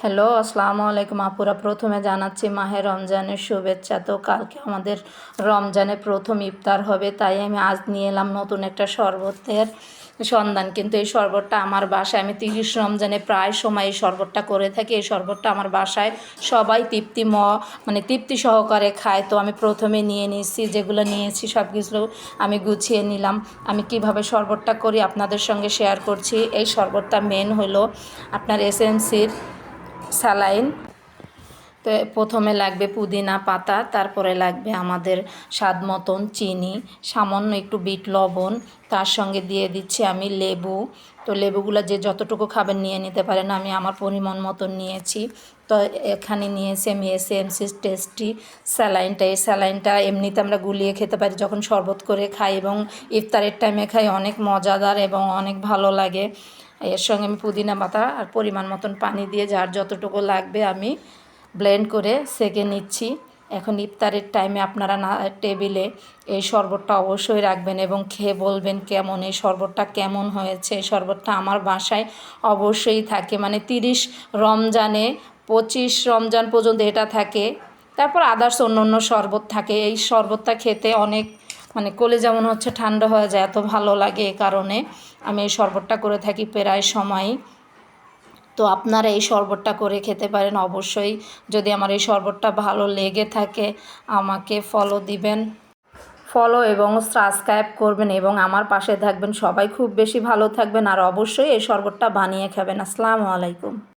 Hello, আসসালামু আলাইকুম আপুরা প্রথমে জানাচ্ছি, মাহে রমজানের শুভেচ্ছা। তো কালকে আমাদের রমজানে প্রথম ইফতার হবে, তাই আমি আজ নিয়ে এলাম নতুন একটা শরবতের সন্ধান। কিন্তু এই শরবতটা আমার বাসায়, আমি তিরিশ রমজানে প্রায় সময় এই শরবতটা করে থাকি। এই শরবতটা আমার বাসায় সবাই তৃপ্তি ম মানে তৃপ্তি সহকারে খায়। তো আমি প্রথমে নিয়ে নিয়েছি, যেগুলো নিয়েছি সব কিছু আমি গুছিয়ে নিলাম। আমি কীভাবে শরবতটা করি আপনাদের সঙ্গে শেয়ার করছি। এই শরবতটা মেন হলো আপনার এসএনসির স্যালাইন। তো প্রথমে লাগবে পুদিনা পাতা, তারপরে লাগবে আমাদের স্বাদ মতন চিনি, সামান্য একটু বিট লবণ। তার সঙ্গে দিয়ে দিচ্ছি আমি লেবু। তো লেবুগুলো যে যতটুকু খাবেন নিয়ে নিতে পারেন, আমি আমার পরিমাণ মতন নিয়েছি। তো এখানে নিয়েছি আমি এসে এম সি টেস্টি স্যালাইনটা। এই স্যালাইনটা এমনিতে আমরা গুলিয়ে খেতে পারি যখন শরবত করে খাই এবং ইফতারের টাইমে খাই, অনেক মজাদার এবং অনেক ভালো লাগে। এর সঙ্গে আমি পুদিনা পাতা আর পরিমাণ মতন পানি দিয়ে যার যতটুকু লাগবে আমি ব্লেন্ড করে সেকে নিচ্ছি। এখন ইফতারের টাইমে আপনারা না টেবিলে এই শরবতটা অবশ্যই রাখবেন এবং খেয়ে বলবেন কেমন, এই শরবতটা কেমন হয়েছে, এই শরবতটা আমার বাসায় অবশ্যই থাকে। মানে তিরিশ রমজানে, পঁচিশ রমজান পর্যন্ত এটা থাকে। তারপর আদার্স অন্য অন্য শরবত থাকে। এই শরবতটা খেতে অনেক মানে কোলে যেমন হচ্ছে ঠান্ডা হয়ে যায়, এত ভালো লাগে এ কারণে। আমি এই শরবতটা করে থাকি প্রায় সময়। তো আপনারা এই শরবতটা করে খেতে পারেন অবশ্যই। যদি আমার এই শরবতটা ভালো লেগে থাকে, আমাকে ফলো দিবেন। ফলো এবং সাবস্ক্রাইব করবেন এবং আমার পাশে থাকবেন। সবাই খুব বেশি ভালো থাকবেন আর অবশ্যই এই শরবতটা বানিয়ে খাবেন। আসসালামু আলাইকুম।